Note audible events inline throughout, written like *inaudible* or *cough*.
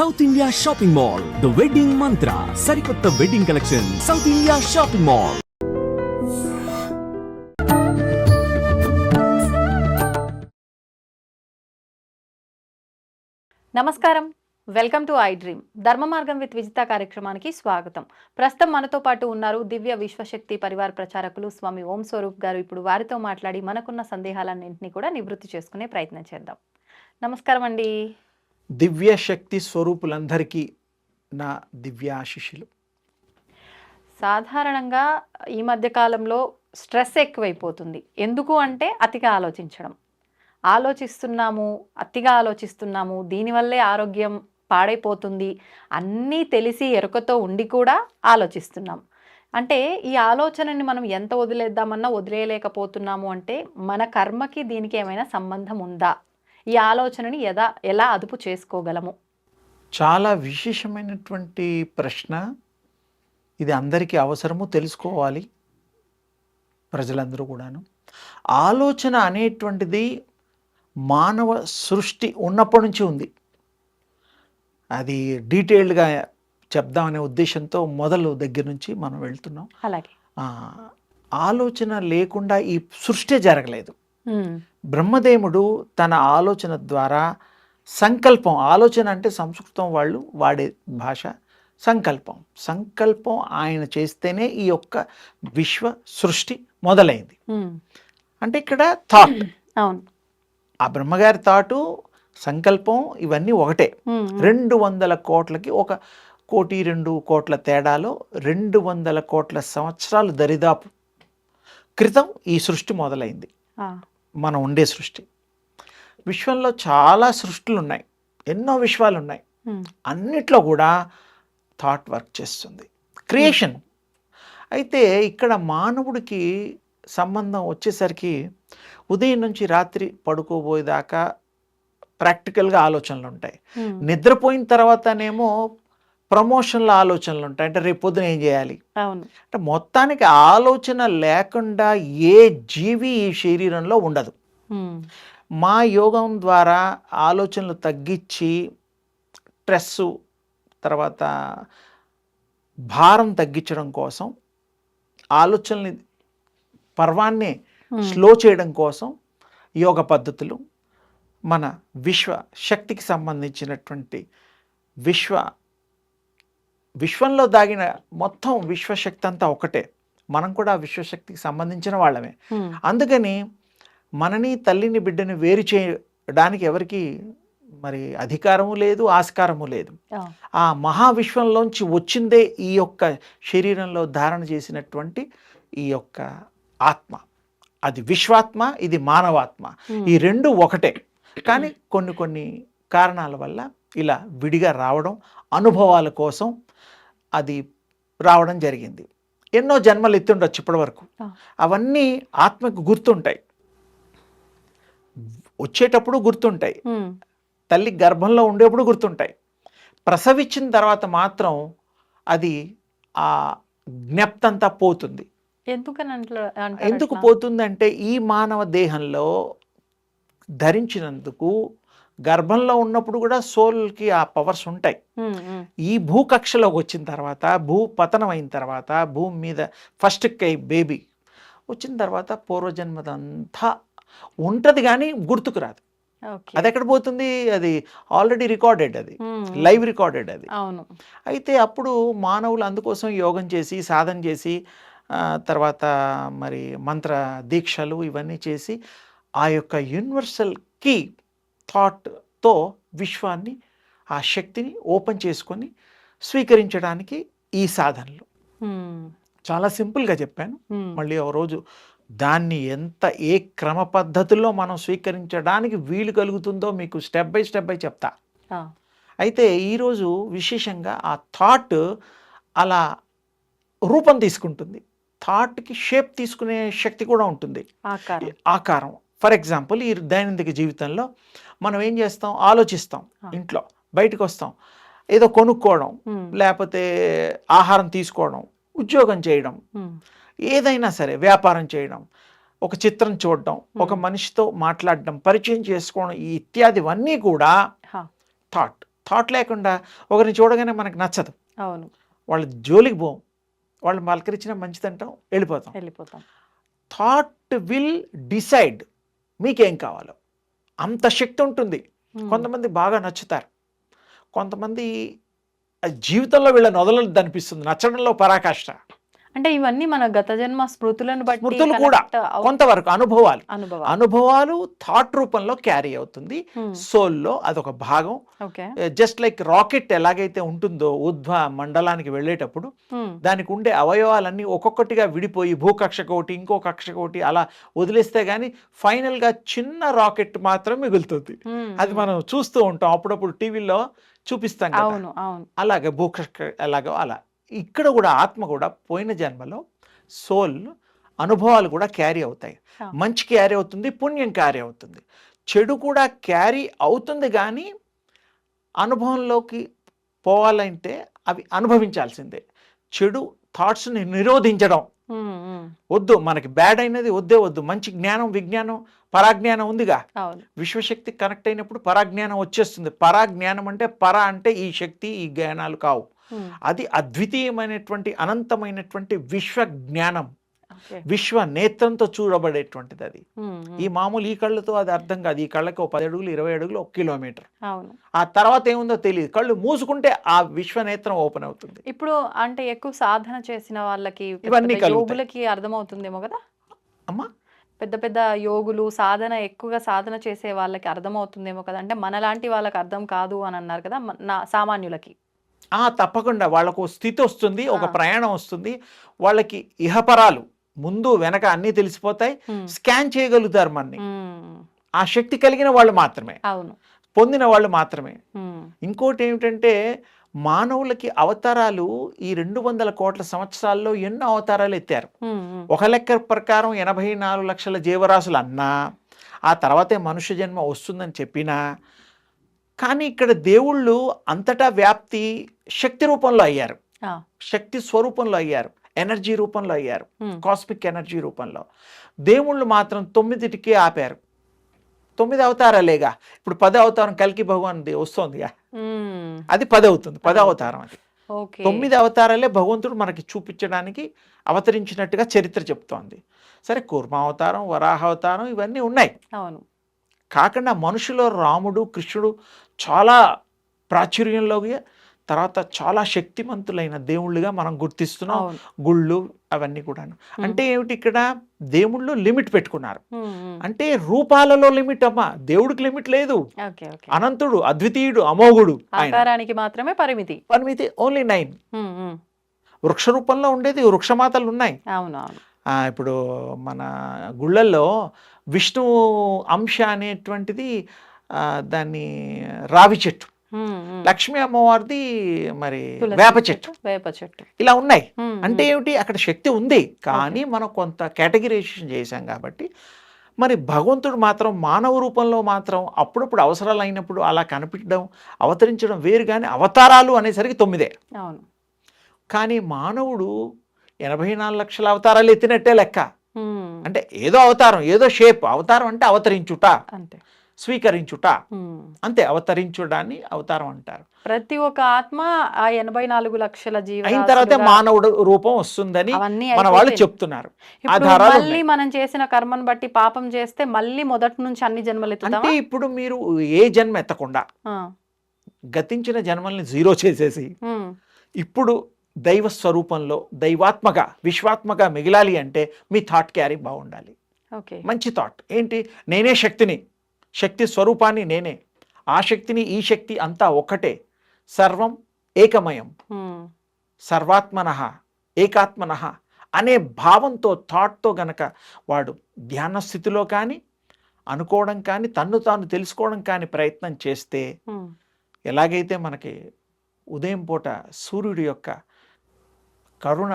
South India shopping mall the wedding Mantra సరికొత్త wedding collection south India shopping mall నమస్కారం. Welcome to I dream Dharma Margam with Vijitha కార్యక్రమానికి స్వాగతం. ప్రస్తుతం మనతో పాటు ఉన్నారు దివ్య విశ్వశక్తి పరివార ప్రచారకులు స్వామి ఓం స్వరూప్ గారు. ఇప్పుడు వారితో మాట్లాడి మనకున్న సందేహాలన్నింటినీ కూడా నివృత్తి చేసుకునే ప్రయత్నం చేద్దాం. నమస్కారం అండి దివ్య శక్తి స్వరూపులందరికీ నా దివ్య ఆశిష్యులు సాధారణంగా ఈ మధ్య కాలంలో స్ట్రెస్ ఎక్కువైపోతుంది. ఎందుకు అంటే అతిగా ఆలోచించడం. ఆలోచిస్తున్నాము అతిగా ఆలోచిస్తున్నాము దీనివల్లే ఆరోగ్యం పాడైపోతుంది అన్నీ తెలిసి ఎరుకతో ఉండి కూడా ఆలోచిస్తున్నాం. అంటే ఈ ఆలోచనని మనం ఎంత వదిలేద్దామన్నా వదిలేయలేకపోతున్నాము అంటే మన కర్మకి దీనికి ఏమైనా సంబంధం ఉందా? ఈ ఆలోచనని ఎలా ఎలా అదుపు చేసుకోగలము? చాలా విశేషమైనటువంటి ప్రశ్న. ఇది అందరికీ అవసరము తెలుసుకోవాలి. ప్రజలందరూ కూడాను. ఆలోచన అనేటువంటిది మానవ సృష్టి ఉన్నప్పటి నుంచి ఉంది. అది డీటెయిల్డ్గా చెప్దామనే ఉద్దేశంతో మొదలు దగ్గర నుంచి మనం వెళ్తున్నాం. అలాగే. ఆలోచన లేకుండా ఈ సృష్టి జరగలేదు. బ్రహ్మదేవుడు తన ఆలోచన ద్వారా సంకల్పం ఆలోచన అంటే సంస్కృతం వాళ్ళు వాడే భాష సంకల్పం. సంకల్పం ఆయన చేస్తేనే ఈ యొక్క విశ్వ సృష్టి మొదలైంది. అంటే ఇక్కడ థాట్ అవును. ఆ బ్రహ్మగారి థాటు సంకల్పం ఇవన్నీ ఒకటే. రెండు వందల కోట్లకి ఒక కోటి రెండు కోట్ల తేడాలో రెండు వందల కోట్ల సంవత్సరాలు దరిదాపు క్రితం ఈ సృష్టి మొదలైంది. మనం ఉండే సృష్టి. విశ్వంలో చాలా సృష్టిలు ఉన్నాయి ఎన్నో విశ్వాలు ఉన్నాయి ఉమ్, అన్నిట్లో కూడా థాట్ వర్క్ చేస్తుంది. క్రియేషన్. అయితే ఇక్కడ మానవుడికి సంబంధం వచ్చేసరికి ఉదయం నుంచి రాత్రి పడుకోబోయేదాకా ప్రాక్టికల్గా ఆలోచనలు ఉంటాయి ఉమ్, నిద్రపోయిన తర్వాతనేమో ప్రమోషన్ల ఆలోచనలు ఉంటాయి. అంటే రేపు పొద్దున ఏం చేయాలి? అవును. అంటే మొత్తానికి ఆలోచన లేకుండా ఏ జీవి ఈ శరీరంలో ఉండదు. మా యోగం ద్వారా ఆలోచనలు తగ్గించి స్ట్రెస్సు తర్వాత భారం తగ్గించడం కోసం ఆలోచనని పర్వాన్ని స్లో చేయడం కోసం యోగ పద్ధతులు మన విశ్వ శక్తికి సంబంధించినటువంటి విశ్వ విశ్వంలో దాగిన మొత్తం విశ్వశక్తి అంతా ఒకటే. మనం కూడా ఆ విశ్వశక్తికి సంబంధించిన వాళ్ళమే. అందుకని మనని తల్లిని బిడ్డని వేరు చేయడానికి ఎవరికి మరి అధికారము లేదు ఆస్కారము లేదు. ఆ, మహావిశ్వంలోంచి వచ్చిందే ఈ యొక్క శరీరంలో ధారణ చేసినటువంటి ఈ యొక్క ఆత్మ. అది విశ్వాత్మ ఇది మానవాత్మ. ఈ రెండు ఒకటే. కానీ కొన్ని కొన్ని కారణాల వల్ల ఇలా విడిగా రావడం అనుభవాల కోసం అది రావడం జరిగింది. ఎన్నో జన్మలు ఎత్తుండొచ్చు ఇప్పటి వరకు ఆ. అవన్నీ ఆత్మకు గుర్తుంటాయి. వచ్చేటప్పుడు గుర్తుంటాయి. తల్లి గర్భంలో ఉండేప్పుడు గుర్తుంటాయి. ప్రసవించిన తర్వాత మాత్రం అది ఆ జ్ఞప్తంతా పోతుంది. ఎందుకు? పోతుందంటే ఈ మానవ దేహంలో ధరించినందుకు గర్భంలో ఉన్నప్పుడు కూడా సోల్కి ఆ పవర్స్ ఉంటాయి. ఈ భూకక్షలోకి వచ్చిన తర్వాత భూ పతనం అయిన తర్వాత భూమి మీద ఫస్ట్ కై బేబీ వచ్చిన తర్వాత పూర్వజన్మదంతా ఉంటుంది కానీ గుర్తుకు రాదు. అది ఎక్కడ పోతుంది? అది ఆల్రెడీ రికార్డెడ్ అది. లైవ్ రికార్డెడ్ అది. అవును. అయితే అప్పుడు మానవులు అందుకోసం యోగం చేసి సాధన చేసి తర్వాత మరి మంత్ర దీక్షలు ఇవన్నీ చేసి ఆ యొక్క యూనివర్సల్ కీ థాట్తో విశ్వాన్ని ఆ శక్తిని ఓపెన్ చేసుకొని స్వీకరించడానికి ఈ సాధనలు. చాలా సింపుల్గా చెప్పాను. మళ్ళీ ఒక రోజు దాన్ని ఎంత ఏ క్రమ పద్ధతుల్లో మనం స్వీకరించడానికి వీలు కలుగుతుందో మీకు స్టెప్ బై స్టెప్ బై చెప్తా. అయితే ఈరోజు విశేషంగా ఆ థాట్ అలా రూపం తీసుకుంటుంది. థాట్కి షేప్ తీసుకునే శక్తి కూడా ఉంటుంది. ఆకారం. ఫర్ ఎగ్జాంపుల్ ఈ దైనందిక జీవితంలో మనం ఏం చేస్తాం? ఆలోచిస్తాం. ఇంట్లో బయటకు వస్తాం ఏదో కొనుక్కోవడం లేకపోతే ఆహారం తీసుకోవడం ఉద్యోగం చేయడం ఏదైనా సరే వ్యాపారం చేయడం ఒక చిత్రం చూడడం ఒక. మనిషితో మాట్లాడడం పరిచయం చేసుకోవడం ఈ ఇత్యాదివన్నీ కూడా థాట్. థాట్ లేకుండా ఒకరిని చూడగానే మనకు నచ్చదు. అవును. వాళ్ళ జోలికి పోం. వాళ్ళు పలకరించిన మంచిదంటాం వెళ్ళిపోతాం. వెళ్ళిపోతాం. థాట్ విల్ డిసైడ్ మీకేం కావాలో. అంత శక్తి ఉంటుంది. కొంతమంది బాగా నచ్చుతారు. కొంతమంది జీవితంలో వీళ్ళని వదలదు అనిపిస్తుంది నచ్చడంలో పరాకాష్ట. అంటే ఇవన్నీ మన గత జన్మ స్మృతులను బట్టి స్మృతులు కూడా కొంతవరకు అనుభవాలు. అనుభవం అనుభవాలు థాట్ రూపంలో క్యారీ అవుతుంది. సోల్లో అదొక భాగం. జస్ట్ లైక్ రాకెట్ ఎలాగైతే ఉంటుందో ఊర్ధ్వ మండలానికి వెళ్ళేటప్పుడు ఉమ్, దానికి ఉండే అవయవాలన్నీ ఒక్కొక్కటిగా విడిపోయి భూకక్షకు ఒకటి ఇంకో కక్షకు ఒకటి అలా వదిలేస్తే కానీ ఫైనల్గా చిన్న రాకెట్ మాత్రం మిగులుతుంది. ఉమ్, అది మనం చూస్తూ ఉంటాం. అప్పుడప్పుడు టీవీలో చూపిస్తాం కదా. అవును అవును. అలాగే భూకక్ష ఎలాగో అలా. ఇక్కడ కూడా ఆత్మ కూడా పోయిన జన్మలో సోల్ అనుభవాలు కూడా క్యారీ అవుతాయి. మంచి క్యారీ అవుతుంది పుణ్యం క్యారీ అవుతుంది. చెడు కూడా క్యారీ అవుతుంది కానీ అనుభవంలోకి పోవాలంటే అవి అనుభవించాల్సిందే. చెడు థాట్స్ని నిరోధించడం. వద్దు మనకి బ్యాడ్ అయినది వద్దే వద్దు. మంచి జ్ఞానం విజ్ఞానం పరాజ్ఞానం ఉందిగా. విశ్వశక్తి కనెక్ట్ అయినప్పుడు పరాజ్ఞానం వచ్చేస్తుంది. పరాజ్ఞానం అంటే పర అంటే ఈ శక్తి ఈ జ్ఞానాలు కావు. అది అద్వితీయమైనటువంటి అనంతమైనటువంటి విశ్వ జ్ఞానం విశ్వ నేత్రంతో చూడబడేటువంటిది అది. ఉమ్, ఉమ్, ఈ మామూలు ఈ కళ్ళతో అది అర్థం కాదు. ఈ కళ్ళకి ఒక పది అడుగులు ఇరవై అడుగులు ఒక కిలోమీటర్. ఆ తర్వాత ఏముందో తెలియదు. కళ్ళు మూసుకుంటే ఆ విశ్వ నేత్రం ఓపెన్ అవుతుంది. ఇప్పుడు అంటే ఎక్కువ సాధన చేసిన వాళ్ళకి ఇవన్నీ. యోగులకి అర్థమవుతుందేమో కదా? అమ్మా? పెద్ద పెద్ద యోగులు సాధన ఎక్కువగా సాధన చేసే వాళ్ళకి అర్థమవుతుందేమో కదా? అంటే మనలాంటి వాళ్ళకి అర్థం కాదు అని అన్నారు కదా నా సామాన్యులకి. తప్పకుండా వాళ్ళకు స్థితి వస్తుంది ఒక. ప్రయాణం వస్తుంది. వాళ్ళకి ఇహపరాలు ముందు వెనక అన్నీ తెలిసిపోతాయి. స్కాన్ చేయగలుగుతారు మనని. ఉమ్, ఆ శక్తి కలిగిన వాళ్ళు మాత్రమే. పొందిన వాళ్ళు మాత్రమే. ఇంకోటి ఏమిటంటే మానవులకి అవతారాలు ఈ రెండు వందల కోట్ల సంవత్సరాల్లో ఎన్నో అవతారాలు ఎత్తారు. ఒక లెక్క ప్రకారం ఎనభై నాలుగు లక్షల జీవరాశులు అన్నా ఆ తర్వాతే మనుష్య జన్మ వస్తుందని చెప్పినా కానీ ఇక్కడ దేవుళ్ళు అంతటా వ్యాప్తి శక్తి రూపంలో అయ్యారు. శక్తి స్వరూపంలో అయ్యారు. ఎనర్జీ రూపంలో అయ్యారు. కాస్మిక్ ఎనర్జీ రూపంలో. దేవుళ్ళు మాత్రం తొమ్మిదిటికే ఆపారు. తొమ్మిది అవతారాలేగా. ఇప్పుడు పది అవతారం కలికి భగవాన్ది వస్తోందిగా. ఉమ్, అది పది అవుతుంది పది. అవతారం అది. తొమ్మిది అవతారాలే భగవంతుడు మనకి చూపించడానికి అవతరించినట్టుగా చరిత్ర చెప్తోంది. సరే కూర్మ అవతారం వరాహ అవతారం ఇవన్నీ ఉన్నాయి. కాకుండా మనుషులో రాముడు కృష్ణుడు చాలా ప్రాచుర్యంలోకి తర్వాత చాలా శక్తిమంతులైన దేవుళ్ళుగా మనం గుర్తిస్తున్నాం. గుళ్ళు అవన్నీ కూడాను. అంటే ఏమిటి ఇక్కడ? దేవుళ్ళు లిమిట్ పెట్టుకున్నారు. అంటే రూపాలలో లిమిట్ అమ్మా. దేవుడికి లిమిట్ లేదు. అనంతుడు అద్వితీయుడు అమోఘుడు ఆకారానికి మాత్రమే పరిమితి. పరిమితి ఓన్లీ నైన్ వృక్ష రూపంలో ఉండేది వృక్షమాతలు ఉన్నాయి. ఇప్పుడు మన గుళ్ళల్లో విష్ణు అంశ అనేటువంటిది దాన్ని రావి చెట్టు. లక్ష్మీ అమ్మవారిది మరి వేప చెట్టు వేప చెట్టు. ఇలా ఉన్నాయి. అంటే ఏమిటి? అక్కడ శక్తి ఉంది. కానీ మనం కొంత కేటగిరైజేషన్ చేశాం కాబట్టి మరి భగవంతుడు మాత్రం మానవ రూపంలో మాత్రం అప్పుడప్పుడు అవసరాలు అయినప్పుడు అలా కనిపించడం అవతరించడం వేరు కానీ అవతారాలు అనేసరికి తొమ్మిదే. అవును. కానీ మానవుడు ఎనభై నాలుగు లక్షల అవతారాలు ఎత్తినట్టే లెక్క. అంటే ఏదో అవతారం ఏదో షేప్. అవతారం అంటే అవతరించుట. అంతే. స్వీకరించుట. అంతే అవతరించుడాన్ని అవతారం అంటారు. ప్రతి ఒక్క ఆత్మ ఆ ఎనభై నాలుగు లక్షల అయిన తర్వాతే జీవ మానవుడు రూపం వస్తుందని మన వాళ్ళు. చెప్తున్నారు. మళ్ళీ. మనం చేసిన కర్మను బట్టి పాపం చేస్తే మళ్ళీ మొదటి నుంచి అన్ని జన్మలు అంటే ఇప్పుడు మీరు ఏ జన్మ ఎత్తకుండా గతించిన జన్మల్ని జీరో చేసేసి ఇప్పుడు దైవ స్వరూపంలో దైవాత్మక విశ్వాత్మక మిగిలాలి అంటే మీ థాట్ క్యారీ బాగుండాలి. మంచి థాట్ ఏంటి? నేనే శక్తిని శక్తి స్వరూపాన్ని నేనే. ఆ శక్తిని ఈ శక్తి అంతా ఒక్కటే. సర్వం ఏకమయం. సర్వాత్మన ఏకాత్మన అనే భావంతో థాట్తో గనక వాడు ధ్యాన స్థితిలో కానీ అనుకోవడం కానీ తన్ను తాను తెలుసుకోవడం కానీ ప్రయత్నం చేస్తే ఎలాగైతే మనకి ఉదయం పూట సూర్యుడి యొక్క కరుణ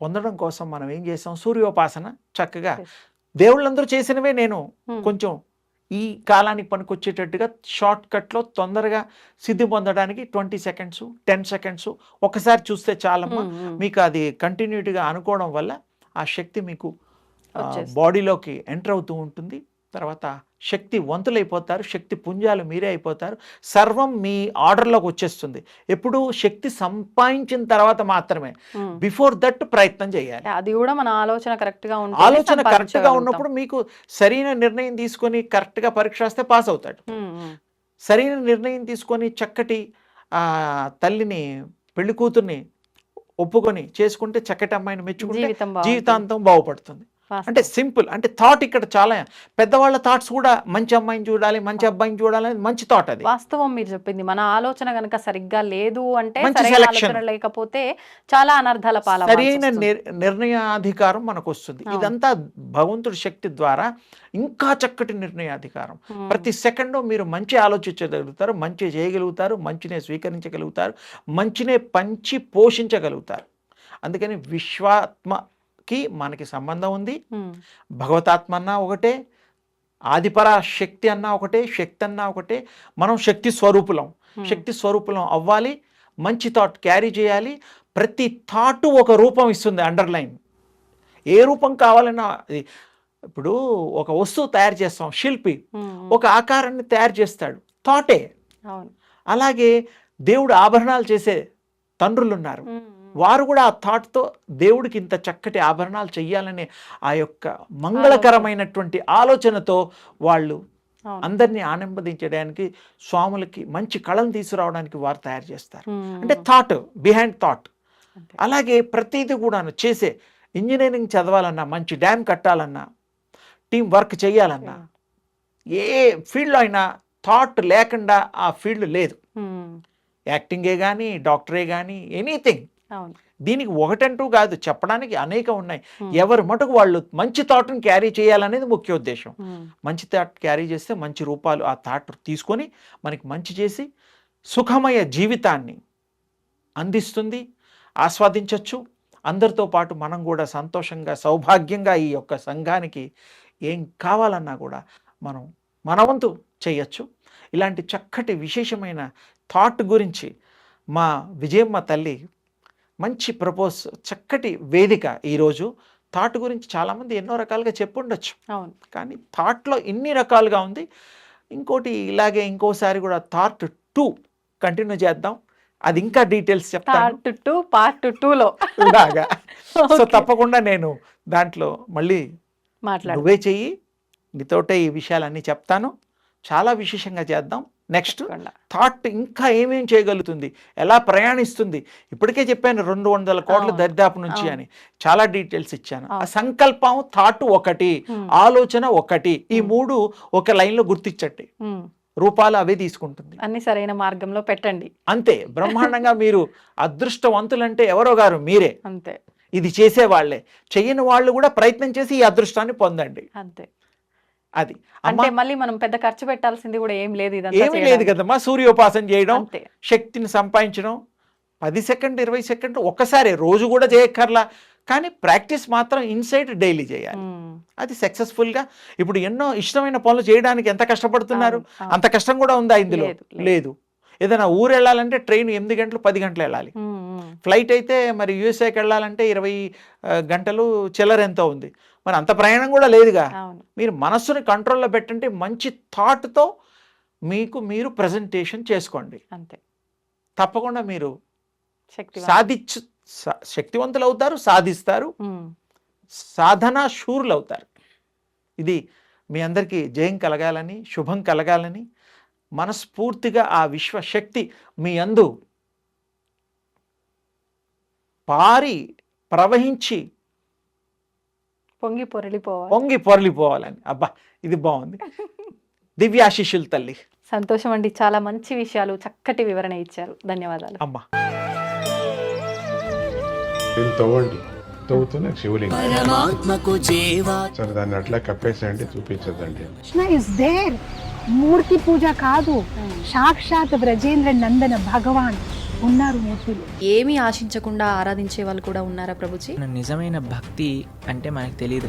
పొందడం కోసం మనం ఏం చేసాం? సూర్యోపాసన చక్కగా. దేవుళ్ళందరూ చేసినవే నేను కొంచెం ఈ కాలానికి పనికొచ్చేటట్టుగా షార్ట్ కట్లో తొందరగా సిద్ధి పొందడానికి ట్వంటీ సెకండ్స్ టెన్ సెకండ్స్ ఒకసారి చూస్తే చాలమ్మా. మీకు అది కంటిన్యూటీగా అనుకోవడం వల్ల ఆ శక్తి మీకు. బాడీలోకి ఎంటర్ అవుతూ ఉంటుంది. తర్వాత శక్తి వంతులైపోతారు శక్తి పుంజాలు మీరే అయిపోతారు. సర్వం మీ ఆర్డర్లోకి వచ్చేస్తుంది. ఎప్పుడు శక్తి సంపాదించిన తర్వాత మాత్రమే. బిఫోర్ దట్ ప్రయత్నం చేయాలి. అది కూడా మన ఆలోచన కరెక్ట్గా ఉంటే ఆలోచన కరెక్ట్గా ఉన్నప్పుడు మీకు సరైన నిర్ణయం తీసుకొని కరెక్ట్గా పరీక్ష రాస్తే పాస్ అవుతాడు. సరైన నిర్ణయం తీసుకొని చక్కటి ఆ, తల్లిని పెళ్ళి కూతుర్ని ఒప్పుకొని చేసుకుంటే చక్కటి అమ్మాయిని మెచ్చుకుంటే. జీవితాంతం బాగుపడుతుంది. అంటే సింపుల్ అంటే థాట్ ఇక్కడ చాలా పెద్దవాళ్ళ థాట్స్ కూడా మంచి అమ్మాయిని చూడాలి మంచి అబ్బాయిని చూడాలి మంచి థాట్ అది. వాస్తవం మీరు చెప్పింది. మన ఆలోచన గనక సరిగ్గా లేదు అంటే. ఆలోచన లేకపోతే చాలా అనర్థాల పాలవ్వాల్సి సరైన నిర్ణయాధికారం మనకు వస్తుంది. ఇదంతా భగవంతుడి శక్తి ద్వారా ఇంకా చక్కటి నిర్ణయాధికారం. ప్రతి సెకండ్ మీరు మంచి ఆలోచించగలుగుతారు మంచి చేయగలుగుతారు మంచినే స్వీకరించగలుగుతారు మంచినే పంచి పోషించగలుగుతారు. అందుకని విశ్వాత్మకి మనకి సంబంధం ఉంది. భగవతాత్మ అన్నా ఒకటే ఆదిపర శక్తి అన్నా ఒకటే శక్తి అన్నా ఒకటే. మనం శక్తి స్వరూపులం. శక్తి స్వరూపులం అవ్వాలి. మంచి థాట్ క్యారీ చేయాలి. ప్రతి థాట్ ఒక రూపం ఇస్తుంది అండర్లైన్. ఏ రూపం కావాలన్నా ఇప్పుడు ఒక వస్తువు తయారు చేస్తాం శిల్పి. ఒక ఆకారాన్ని తయారు చేస్తాడు. థాటే. అలాగే దేవుడు ఆభరణాలు చేసే తండ్రులు ఉన్నారు. వారు కూడా ఆ థాట్తో దేవుడికి ఇంత చక్కటి ఆభరణాలు చెయ్యాలనే ఆ యొక్క మంగళకరమైనటువంటి ఆలోచనతో వాళ్ళు. అందరినీ ఆనందించడానికి స్వాములకి మంచి కళను తీసుకురావడానికి వారు తయారు చేస్తారు. అంటే థాట్ బిహైండ్ థాట్. అలాగే ప్రతిదీ కూడాను చేసే ఇంజనీరింగ్ చదవాలన్నా మంచి డ్యామ్ కట్టాలన్నా టీం వర్క్ చేయాలన్నా ఏ ఫీల్డ్లో అయినా థాట్ లేకుండా ఆ ఫీల్డ్ లేదు. యాక్టింగే కానీ డాక్టరే కానీ ఎనీథింగ్ దీనికి ఒకటంటూ కాదు చెప్పడానికి అనేక ఉన్నాయి. ఎవరి మటుకు వాళ్ళు మంచి థాట్ని క్యారీ చేయాలనేది ముఖ్య ఉద్దేశం. మంచి థాట్ క్యారీ చేస్తే మంచి రూపాలు ఆ థాట్ తీసుకొని మనకి మంచి చేసి సుఖమయ జీవితాన్ని అందిస్తుంది ఆస్వాదించవచ్చు అందరితో పాటు మనం కూడా సంతోషంగా సౌభాగ్యంగా ఈ యొక్క సంఘానికి ఏం కావాలన్నా కూడా మనం మన వంతు చేయొచ్చు. ఇలాంటి చక్కటి విశేషమైన థాట్ గురించి మా విజయమ్మ తల్లి మంచి ప్రపోజ్ చక్కటి వేదిక ఈరోజు. థాట్ గురించి చాలామంది ఎన్నో రకాలుగా చెప్పుండొచ్చు. అవును. కానీ థాట్లో ఇన్ని రకాలుగా ఉంది. ఇంకోటి ఇలాగే ఇంకోసారి కూడా థాట్ టూ కంటిన్యూ చేద్దాం. అది ఇంకా డీటెయిల్స్ చెప్తాను. టూ పార్ట్ టూలో. ఇలాగా. సో. తప్పకుండా నేను దాంట్లో మళ్ళీ మాట్లాడు నువ్వే చెయ్యి నీతోటే ఈ విషయాలన్నీ చెప్తాను. చాలా విశేషంగా చేద్దాం. నెక్స్ట్. థాట్ ఇంకా ఏమేం చేయగలుగుతుంది? ఎలా ప్రయాణిస్తుంది? ఇప్పటికే చెప్పాను రెండు వందల కోట్ల దరిదాపు నుంచి. అని. చాలా డీటెయిల్స్ ఇచ్చాను. ఆ. సంకల్పం థాట్ ఒకటి. ఆలోచన ఒకటి ఈ. మూడు ఒక లైన్లో గుర్తించండి. ఉమ్. రూపాలు అవే తీసుకుంటుంది. అన్ని సరైన మార్గంలో పెట్టండి. అంతే. బ్రహ్మాండంగా మీరు అదృష్టవంతులంటే ఎవరో గారు మీరే. అంతే. ఇది చేసేవాళ్ళే. చెయ్యని వాళ్ళు కూడా ప్రయత్నం చేసి ఈ అదృష్టాన్ని పొందండి. అంతే. అది. అంటే మళ్ళీ మనం పెద్ద ఖర్చు పెట్టాల్సింది కూడా ఏం లేదు ఏమీ లేదు. కదమ్మా. సూర్యోపాసన చేయడం శక్తిని సంపాదించడం పది సెకండ్ ఇరవై సెకండ్ ఒక్కసారి రోజు కూడా చేయక్కర్లా. కానీ ప్రాక్టీస్ మాత్రం ఇన్సైడ్ డైలీ చేయాలి. అది సక్సెస్ఫుల్గా. ఇప్పుడు ఎన్నో ఇష్టమైన పనులు చేయడానికి ఎంత కష్టపడుతున్నారు. అంత కష్టం కూడా ఉందా ఇందులో? లేదు, ఏదైనా ఊరు వెళ్ళాలంటే ట్రైన్ ఎనిమిది గంటలు పది గంటలు వెళ్ళాలి. ఫ్లైట్ అయితే మరి యూఎస్ఏకి వెళ్ళాలంటే ఇరవై గంటలు చిల్లర ఎంతో ఉంది. మరి అంత ప్రయాణం కూడా లేదుగా. మీరు మనస్సుని కంట్రోల్లో పెట్టంటే మంచి థాట్తో మీకు మీరు ప్రజెంటేషన్ చేసుకోండి. అంతే. తప్పకుండా మీరు సాధించు శక్తివంతులు అవుతారు సాధిస్తారు. సాధన శూరులు అవుతారు ఇది మీ అందరికీ జయం కలగాలని శుభం కలగాలని మనస్ఫూర్తిగా ఆ విశ్వశక్తి మీ అందు పారి ప్రవహించి పొంగి పొరలిపోవాలి. పొంగి పొరలిపోవాలని. అబ్బా ఇది బాగుంది. *laughs* దివ్యాశిష్యులు తల్లి. సంతోషం అండి. చాలా మంచి విషయాలు చక్కటి వివరణ ఇచ్చారు. ధన్యవాదాలు. అమ్మ. దీన్ని తవ్వండి. తవ్వుతూనే శివలింగం. పరమాత్మకు జీవా. సరే దాన్ని అట్లా కప్పేసేయండి చూపించదండి కృష్ణ ఇస్ దేర్ మూర్తి పూజ కాదు. సాక్షాత్ బ్రజేంద్ర నందన భగవాన్. ఉన్నారు మూర్తిలో. ఏమీ ఆశించకుండా ఆరాధించే వాళ్ళు కూడా ఉన్నారా ప్రభుజీ? నిజమైన భక్తి అంటే మనకు తెలియదు.